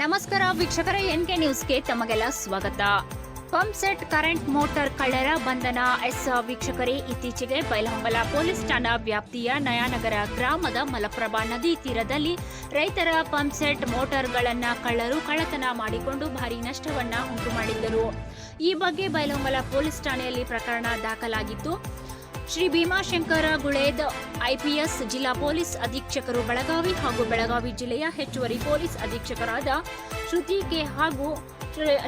ನಮಸ್ಕಾರ ವೀಕ್ಷಕರ N K ನ್ಯೂಸ್ಗೆ ತಮಗೆಲ್ಲ ಸ್ವಾಗತ. ಪಂಪ್ ಸೆಟ್ ಕರೆಂಟ್ ಮೋಟಾರ್ ಕಳ್ಳರ ಬಂಧನ ಎಸ್ ವೀಕ್ಷಕರೇ, ಇತ್ತೀಚೆಗೆ ಬೈಲಹೊಂಗಲ ಪೊಲೀಸ್ ಠಾಣಾ ವ್ಯಾಪ್ತಿಯ ನಯಾನಗರ ಗ್ರಾಮದ ಮಲಪ್ರಭಾ ನದಿ ತೀರದಲ್ಲಿ ರೈತರ ಪಂಪ್ ಸೆಟ್ ಮೋಟಾರ್ಗಳನ್ನ ಕಳ್ಳರು ಕಳ್ಳತನ ಮಾಡಿಕೊಂಡು ಭಾರಿ ನಷ್ಟವನ್ನು ಉಂಟು ಮಾಡಿದ್ದರು ಈ ಬಗ್ಗೆ ಬೈಲಹೊಂಗಲ ಪೊಲೀಸ್ ಠಾಣೆಯಲ್ಲಿ ಪ್ರಕರಣ ದಾಖಲಾಗಿತ್ತು. ಶ್ರೀ ಭೀಮಾಶಂಕರ ಗುಳೇದ್ ಐಪಿಎಸ್ ಜಿಲ್ಲಾ ಪೊಲೀಸ್ ಅಧೀಕ್ಷಕರು ಬೆಳಗಾವಿ ಹಾಗೂ ಬೆಳಗಾವಿ ಜಿಲ್ಲೆಯ ಹೆಚ್ಚುವರಿ ಪೊಲೀಸ್ ಅಧೀಕ್ಷಕರಾದ ಶ್ರುತಿ ಕೆ ಹಾಗೂ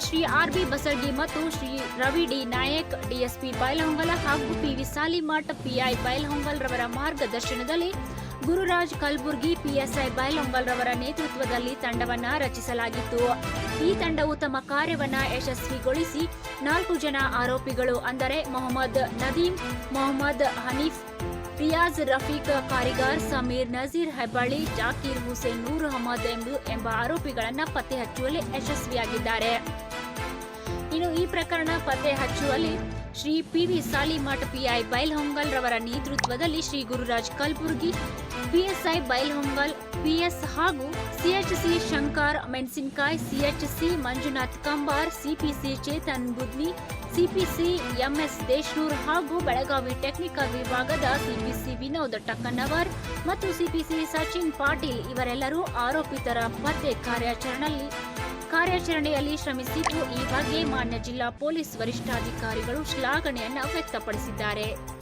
ಶ್ರೀ- ಆರ್ ಬಿ ಬಸರ್ಗಿ ಮತ್ತು ಶ್ರೀ ರವಿ ಡಿ ನಾಯಕ್ ಡಿಎಸ್ಪಿ ಬೈಲಹೊಂಗಲ ಹಾಗೂ ಪಿವಿ ಸಾಲಿಮಠ್ ಪಿಐ ಬೈಲಹೊಂಗಲ್ ರವರ ಮಾರ್ಗದರ್ಶನದಲ್ಲಿ ಗುರುರಾಜ್ ಕಲ್ಬುರ್ಗಿ ಪಿಎಸ್ಐ ಬೈಲಂಬಲ್ ರವರ ನೇತೃತ್ವದಲ್ಲಿ ತಂಡವನ್ನ ರಚಿಸಲಾಗಿತ್ತು. ಈ ತಂಡವು ತಮ್ಮ ಕಾರ್ಯವನ್ನ ಯಶಸ್ವಿಗೊಳಿಸಿ ನಾಲ್ಕು ಜನ ಆರೋಪಿಗಳು ಅಂದರೆ ಮೊಹಮ್ಮದ್ ನದೀಮ್ ಮೊಹಮ್ಮದ್ ಹನೀಫ್, ರಿಯಾಜ್ ರಫೀಕ್, ಕಾರಿಗಾರ್ ಸಮೀರ್ ನಜೀರ್ ಹೆಬ್ಬಳ್ಳಿ, ಜಾಕೀರ್ ಹುಸೇನ್ ನೂರ್ ಅಹಮದ್ ಎಂಬ ಆರೋಪಿಗಳನ್ನು ಪತ್ತೆ ಹಚ್ಚುವಲ್ಲಿ ಯಶಸ್ವಿಯಾಗಿದ್ದಾರೆ. ಪ್ರಕರಣ ಪತ್ತೆ ಹಚ್ಚುವಲ್ಲಿ ಶ್ರೀ ಪಿವಿ ಸಾಲಿಮಠ ಪಿಐ ಬೈಲ್ಹೊಂಗಲ್ ರವರ ನೇತೃತ್ವದಲ್ಲಿ ಶ್ರೀ ಗುರುರಾಜ್ ಕಲ್ಬುರ್ಗಿ ಪಿಎಸ್ಐ ಬೈಲ್ಹೊಂಗಲ್ ಪಿಎಸ್ ಹಾಗೂ CHC Shankar Menasinakayi CHC Manjunath Kambar CPC Chetan Budni CPC MS Deshnoor ಹಾಗೂ ಬೆಳಗಾವಿ ಟೆಕ್ನಿಕಲ್ ವಿಭಾಗದ ಸಿಪಿಸಿ ವಿನೋದ್ ಟಕ್ಕನ್ನವರ್ ಮತ್ತು ಸಿಪಿಸಿ ಸಚಿನ್ ಪಾಟೀಲ್ ಇವರೆಲ್ಲರೂ ಆರೋಪಿತರ ಪತ್ತೆ ಕಾರ್ಯಾಚರಣೆಯಲ್ಲಿ ಕಾರ್ಯಾಚರಣೆಯಲ್ಲಿ ಶ್ರಮಿಸಿದ್ದು ಈ ಬಗ್ಗೆ ಮಾನ್ಯ ಜಿಲ್ಲಾ ಪೊಲೀಸ್ ವರಿಷ್ಠಾಧಿಕಾರಿಗಳು ಶ್ಲಾಘನೆಯನ್ನು ವ್ಯಕ್ತಪಡಿಸಿದ್ದಾರೆ.